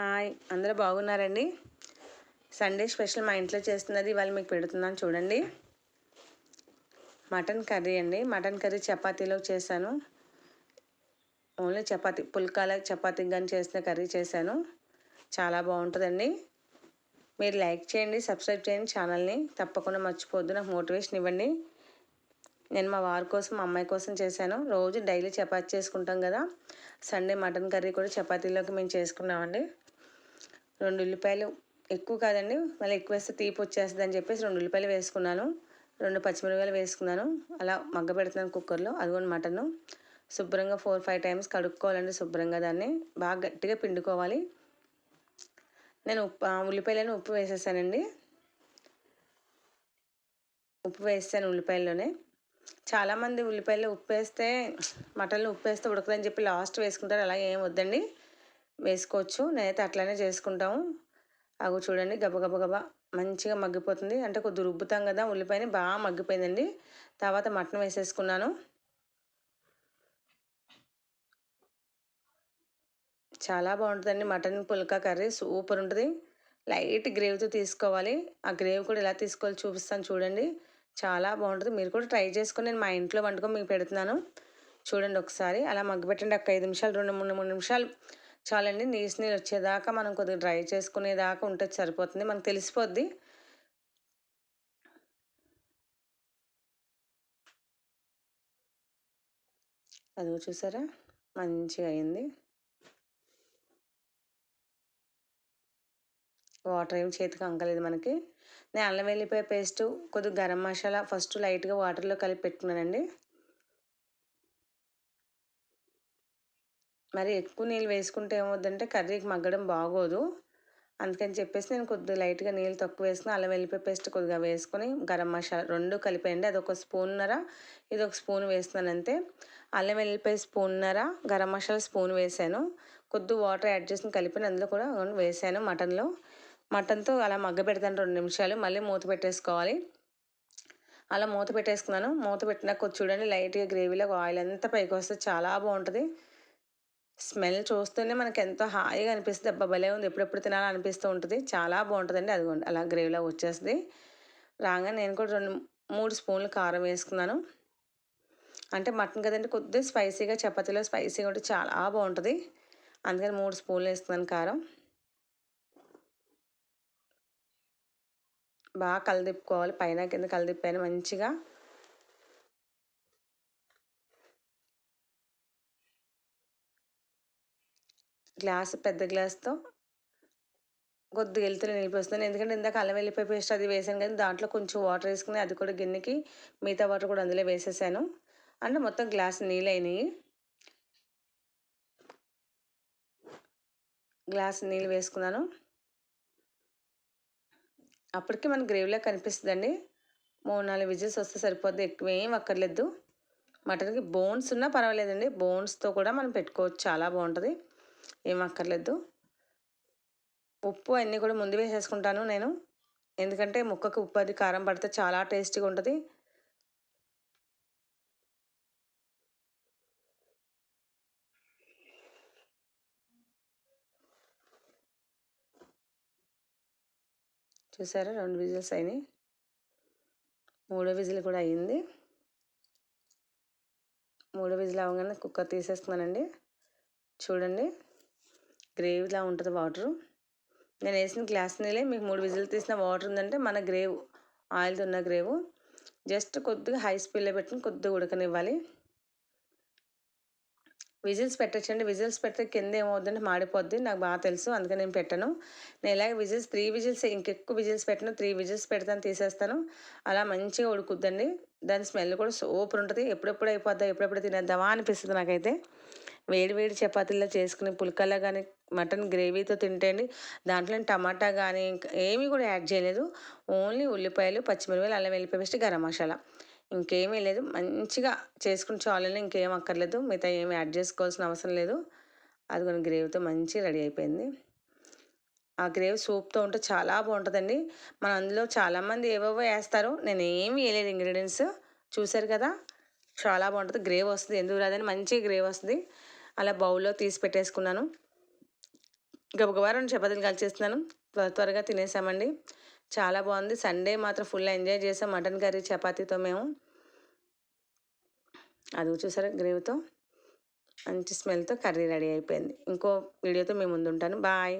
Hi అందరూ బాగున్నారండి? Sunday special మా ఇంట్లో చేస్తున్నది ఇవాళ మీకు పెడుతున్నాను చూడండి. మటన్ కర్రీ అండి. మటన్ కర్రీ చపాతీలో చేశాను. ఓన్లీ చపాతీ పుల్కాల చపాతీ కానీ చేసిన కర్రీ చేశాను. చాలా బాగుంటుందండి. మీరు లైక్ చేయండి సబ్స్క్రైబ్ చేయండి ఛానల్ని. తప్పకుండా మర్చిపోద్దు నాకు మోటివేషన్ ఇవ్వండి. నేను మా వారి కోసం మా అమ్మాయి కోసం చేశాను. రోజు డైలీ చపాతీ చేసుకుంటాం కదా. సండే మటన్ కర్రీ కూడా చపాతీలోకి మేము చేసుకున్నామండి. రెండు ఉల్లిపాయలు ఎక్కువ కాదండి మళ్ళీ ఎక్కువ వేస్తే తీపి వచ్చేస్తుంది అని చెప్పేసి రెండు ఉల్లిపాయలు వేసుకున్నాను. రెండు పచ్చిమిరపకాయలు వేసుకున్నాను. అలా మగ్గ పెడుతున్నాను కుక్కర్లో. అదిగోండి మటను. శుభ్రంగా ఫోర్ ఫైవ్ టైమ్స్ కడుక్కోవాలండి శుభ్రంగా దాన్ని. బాగా గట్టిగా పిండుకోవాలి. నేను ఉప్పు ఉల్లిపాయలను ఉప్పు వేసేసానండి. ఉప్పు వేస్తాను ఉల్లిపాయల్లోనే. చాలామంది ఉల్లిపాయలు ఉప్పు వేస్తే మటన్లు ఉప్పు వేస్తే ఉడకదని చెప్పి లాస్ట్ వేసుకుంటారు. అలా ఏం వద్దండి. వేసుకోవచ్చు. నేనైతే అట్లానే చేసుకుంటాము. అవి చూడండి గబ మంచిగా మగ్గిపోతుంది. అంటే కొద్ది రుబ్బుతాం కదా ఉల్లిపాయని బాగా మగ్గిపోయిందండి. తర్వాత మటన్ వేసేసుకున్నాను. చాలా బాగుంటుందండి మటన్ పుల్కా కర్రీ. సూపర్ ఉంటుంది. లైట్ గ్రేవీతో తీసుకోవాలి. ఆ గ్రేవీ కూడా ఎలా తీసుకోవాలి చూపిస్తాను చూడండి. చాలా బాగుంటుంది. మీరు కూడా ట్రై చేసుకొని నేను మా ఇంట్లో వండుకొని మీకు పెడుతున్నాను. చూడండి ఒకసారి. అలా మగ్గిపెట్టండి. ఒక ఐదు నిమిషాలు రెండు మూడు మూడు నిమిషాలు చాలండి. నీసు నీళ్ళు వచ్చేదాకా మనం కొద్దిగా డ్రై చేసుకునేదాకా ఉంటే సరిపోతుంది. మనకు తెలిసిపోద్ది. అది చూసారా? మంచిగా అయింది. వాటర్ ఏమి చేతికి అంకలేదు మనకి. నేను అల్లం వెల్లిపాయ పేస్ట్ కొద్దిగా గరం మసాలా ఫస్ట్ లైట్గా వాటర్లో కలిపి పెట్టుకున్నానండి. మరి ఎక్కువ నీళ్ళు వేసుకుంటే ఏమవుద్దంటే కర్రీకి మగ్గడం బాగోదు. అందుకని చెప్పేసి నేను కొద్దిగా లైట్గా నీళ్ళు తక్కువ వేసుకుని అల్లం వెల్లిపాయ పేస్ట్ కొద్దిగా వేసుకొని గరం మసాలా రెండు కలిపేయండి. అది ఒక స్పూన్నర ఇది ఒక స్పూన్ వేస్తున్నాను అంతే. అల్లం వెల్లిపాయ స్పూన్నర గరం మసాలా స్పూన్ వేసాను. కొద్ది వాటర్ యాడ్ చేసి కలిపిన అందులో కూడా వేసాను మటన్లో. మటన్తో అలా మగ్గ పెడతాను రెండు నిమిషాలు మళ్ళీ మూత పెట్టేసుకోవాలి. అలా మూత పెట్టేసుకున్నాను. మూత పెట్టినాక చూడండి లైట్గా గ్రేవీలో ఆయిల్ అంతా పైకి వస్తే చాలా బాగుంటుంది. స్మెల్ చూస్తేనే మనకి ఎంతో హాయిగా అనిపిస్తుంది. అబ్బా భలే ఉంది. ఎప్పుడెప్పుడు తినాలని అనిపిస్తూ ఉంటుంది. చాలా బాగుంటుందండి. అది అలా గ్రేవీలో వచ్చేస్తుంది. రాగానే నేను కూడా రెండు మూడు స్పూన్లు కారం వేసుకున్నాను. అంటే మటన్ కదండి కొద్దిగా స్పైసీగా చపాతీలో స్పైసీగా ఉంటే చాలా బాగుంటుంది. అందుకని మూడు స్పూన్లు వేస్తున్నాను కారం. బాగా కలదిప్పుకోవాలి. పైన కింద కలదిప్పాను మంచిగా. గ్లాస్ పెద్ద గ్లాస్తో కొద్దిగా వెళ్తున్న నీళ్ళు ఎందుకంటే ఇందాక అల్లం వెల్లిపాయ పేస్ట్ అది వేసాను కానీ దాంట్లో కొంచెం వాటర్ వేసుకుని అది కూడా గిన్నెకి మిగతా వాటర్ కూడా అందులో వేసేసాను. అంటే మొత్తం గ్లాస్ నీళ్ళు అయినాయి గ్లాస్ నీళ్ళు వేసుకున్నాను. అప్పటికి మన గ్రేవీలో కనిపిస్తుందండి. మూడు నాలుగు విజిల్స్ వస్తే సరిపోద్ది. ఎక్కువ ఏం అక్కర్లేదు. మటన్కి బోన్స్ ఉన్నా పర్వాలేదండి. బోన్స్తో కూడా మనం పెట్టుకోవచ్చు. చాలా బాగుంటుంది. ఏం అక్కర్లేదు ఉప్పు అన్నీ కూడా ముందు వేసేసుకుంటాను నేను. ఎందుకంటే ముక్కకు ఉప్పు అది కారం పడితే చాలా టేస్టీగా ఉంటుంది. చూసారా? రెండు విజిల్స్ అయినాయి. మూడో విజిల్ కూడా అయ్యింది. మూడో విజిల్ అవగానే కుక్కర్ తీసేస్తున్నానండి. చూడండి. గ్రేవీలా ఉంటుంది వాటర్. నేను వేసిన గ్లాస్ నీళ్ళే మీకు మూడు విజిల్ తీసిన వాటర్ ఉందంటే మన గ్రేవ్ ఆయిల్తో ఉన్న గ్రేవ్. జస్ట్ కొద్దిగా హై స్పీడ్లో పెట్టుకుని కొద్దిగా ఉడకనివ్వాలి. విజిల్స్ పెట్టచ్చండి. విజిల్స్ పెడితే కింద ఏమవుతుందంటే మాడిపోద్ది. నాకు బాగా తెలుసు. అందుకని నేను పెట్టను. నేను ఇలాగే విజిల్స్ త్రీ విజిల్స్ ఇంకెక్కువ విజిల్స్ పెట్టను. త్రీ విజిల్స్ పెడతాను తీసేస్తాను. అలా మంచిగా ఉడుకుద్దండి. దాని స్మెల్ కూడా సూపర్ ఉంటుంది. ఎప్పుడెప్పుడు అయిపోద్దా ఎప్పుడెప్పుడు తినేద్దామా అనిపిస్తుంది నాకైతే. వేడి వేడి చపాతీల్లో చేసుకుని పుల్కల్లా కానీ మటన్ గ్రేవీతో తింటేండి దాంట్లో టమాటా కానీ ఏమీ కూడా యాడ్ చేయలేదు. ఓన్లీ ఉల్లిపాయలు పచ్చిమిరపాయలు అల్లం వెల్లిపాయ పేస్ట్ గరం మసాలా. ఇంకేమీ లేదు. మంచిగా చేసుకుని చాలని ఇంకేం అక్కర్లేదు. మిగతా ఏమి యాడ్ చేసుకోవాల్సిన అవసరం లేదు. అది కొన్ని గ్రేవీతో మంచిగా రెడీ అయిపోయింది. ఆ గ్రేవీ సూప్తో ఉంటే చాలా బాగుంటుందండి. మన అందులో చాలామంది ఏవేవో వేస్తారు. నేను ఏమి వేయలేదు ఇంగ్రీడియంట్స్. చూసారు కదా? చాలా బాగుంటుంది. గ్రేవీ వస్తుంది. ఎందుకు రాదని మంచి గ్రేవీ వస్తుంది. అలా బౌల్లో తీసి పెట్టేసుకున్నాను. గబగబా రెండు చపాతీలు కలిచేస్తున్నాను త్వర త్వరగా తినేసామండి. చాలా బాగుంది. సండే మాత్రం ఫుల్ ఎంజాయ్ చేసాం. మటన్ కర్రీ చపాతీతో మేము. అది చూసారా గ్రేవీతో. మంచి స్మెల్తో కర్రీ రెడీ అయిపోయింది. ఇంకో వీడియోతో మేము ముందు ఉంటాను బాయ్.